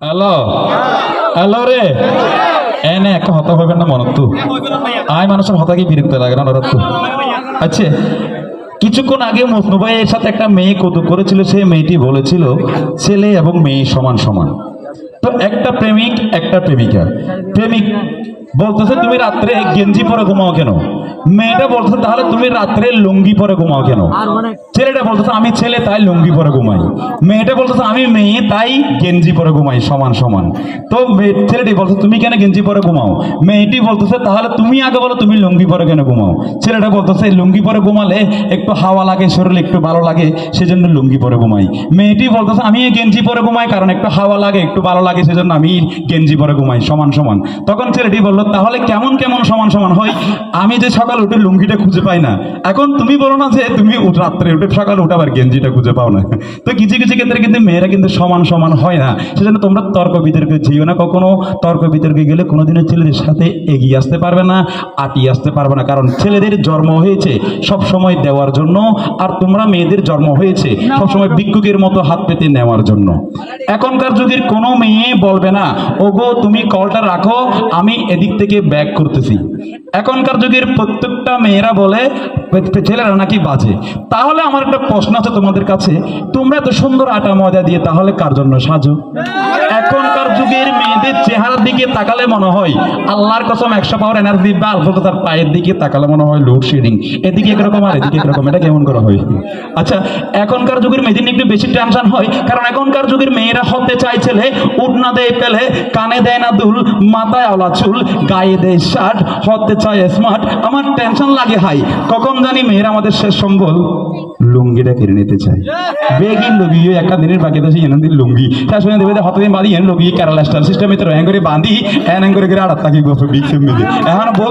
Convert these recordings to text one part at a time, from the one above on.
Hello? Hello রে? এনে একটা হতা হবে না মনত আয় মানুষের হতাকে বিরক্ত লাগে না ওরা তো। আচ্ছা কিছুক্ষণ আগে মসনু ভাইয়ের সাথে একটা মেয়ে কৌতুক করেছিল, সেই মেয়েটি বলেছিল, ছেলে এবং মেয়ে সমান সমান। তো একটা প্রেমিক, একটা প্রেমিকা। প্রেমিক বলতেছে তুমি রাত্রে গেঞ্জি পরে ঘুমাও কেন? মেয়েটা বলতেছে তাহলে তুমি রাত্রে লুঙ্গি পরে ঘুমাও কেন? ছেলেটা বলতেছে আমি ছেলে তাই লুঙ্গি পরে ঘুমাই। মেয়েটা বলতেছে আমি মেয়ে তাই গেঞ্জি পরে ঘুমাই সমান সমান। তো ছেলেটি বলছে তুমি কেন গেঞ্জি পরে ঘুমাও? মেয়েটি বলতেছে তাহলে তুমি আগে বলো তুমি লুঙ্গি পরে কেন ঘুমাও? ছেলেটা বলতেছে লুঙ্গি পরে ঘুমালে একটু হাওয়া লাগে শরীরে একটু ভালো লাগে সেজন্য লুঙ্গি পরে ঘুমাই। মেয়েটি বলতেছে আমি গেঞ্জি পরে ঘুমাই কারণ একটু হাওয়া লাগে একটু ভালো লাগে সেজন্য আমি গেঞ্জি পরে ঘুমাই সমান সমান। তখন ছেলেটি বলল তাহলে কেমন কেমন সমান সমান হয়? আমি যে সকাল উঠে লুঙ্গিটা খুঁজে পাই না। এখন তুমি বলো না যে তুমি রাত্রে উঠে সকালে উঠে আবার গেঞ্জিটা খুঁজে পাও না। তো কিছু কিছু ক্ষেত্রে কিন্তু মেয়েরা কিন্তু সমান সমান হয় না। সেজন্য তোমরা তর্ক বিতর্কে যেও না কখনো। তর্ক বিতর্কে গেলে কোনোদিনও ছেলেদের সাথে এগিয়ে আসতে পারবে না, আটিয়ে আসতে পারবে না। কারণ ছেলেদের জন্ম হয়েছে সব সময় দেওয়ার জন্য আর তোমরা মেয়েদের জন্ম হয়েছে সবসময় ভিক্ষুকের মতো হাত পেতে নেওয়ার জন্য। এখনকার যুগের কোনো মেয়ে বলবে না, ওগো, তুমি কলটা রাখো, আমি এদিক থেকে ব্যাক করতেছি। এখনকার যুগের প্রত্যেকটা মেয়েরা বলে ছেলেরা নাকি বাজে? তাহলে আমার একটা প্রশ্ন আছে তোমাদের কাছে। তোমরা এত সুন্দর আটা ময়দা দিয়ে তাহলে কার জন্য সাজো? এখনকার যুগের দিকে তাকালে মনে হয় আল্লাহর কসম একশো পাওয়ার এনার্জি বা আলফা তার পায়ের দিকে তাকালে মনে হয় লোডশেডিং এদিকে একরকম আর এদিকে একরকম, এটা কেমন করা হয়? আচ্ছা এখনকার যুগের মেয়েদের একটু বেশি টেনশন হয়, কারণ এখনকার যুগের মেয়েরা হতে চাই ছেলে উঠনা দেয় পেলে, কানে দেয় না দুল, মাথায় আলা চুল, গায়ে দেয় শার্ট হতে চায় স্মার্ট আমার টেনশন লাগে হাই, কখন জানি মেয়েরা আমাদের শেষ সম্বল? লুঙ্গিটা নিতে লুঙ্গি একটা দিনের বাকি আছে এনে দিন লুঙ্গি। দেবে বাদি এন কেরালা করে বাঁধি করে করে আড়াত থাকি মিলে। এখন বহু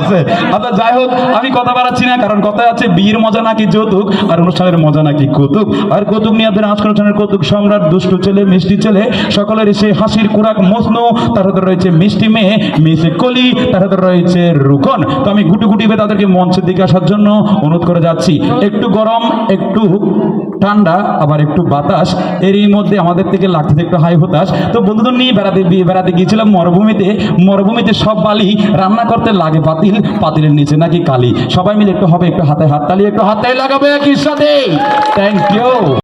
আছে। অর্থাৎ যাই হোক, আমি কথা বাড়াচ্ছি না, কারণ কথা আছে বিয়ের মজা নাকি যৌতুক, আর অনুষ্ঠানের মজা নাকি কৌতুক। আর কৌতুক নিয়ে অনুষ্ঠানের কৌতুক সম্রাট, দুষ্টু ছেলে, মিষ্টি ছেলে, সকলের সেই হাসির কুরাক মসনো তার হাতে রয়েছে মিষ্টি মেয়ে, মিসে কলি, তার হাতে রয়েছে রুকন। তো আমি গুটি গুটি তাদেরকে মঞ্চের দিকে আসার জন্য অনুরোধ করে যাচ্ছি। একটু গরম একটু ঠান্ডা, আবার একটু বাতাস, এরই মধ্যে আমাদের থেকে লাগতেছে একটু হাই হতাশ। তো বন্ধুদের নিয়ে বেড়াতে বেড়াতে গিয়েছিলাম মরুভূমিতে। মরুভূমিতে সব বালি রান্না করতে লাগে পাতিল, পাতিলের নিচে নাকি কালি। সবাই মিলে একটু হবে, একটু হাতে হাত তালি, একটু হাতে লাগাবে একই সাথে। Thank you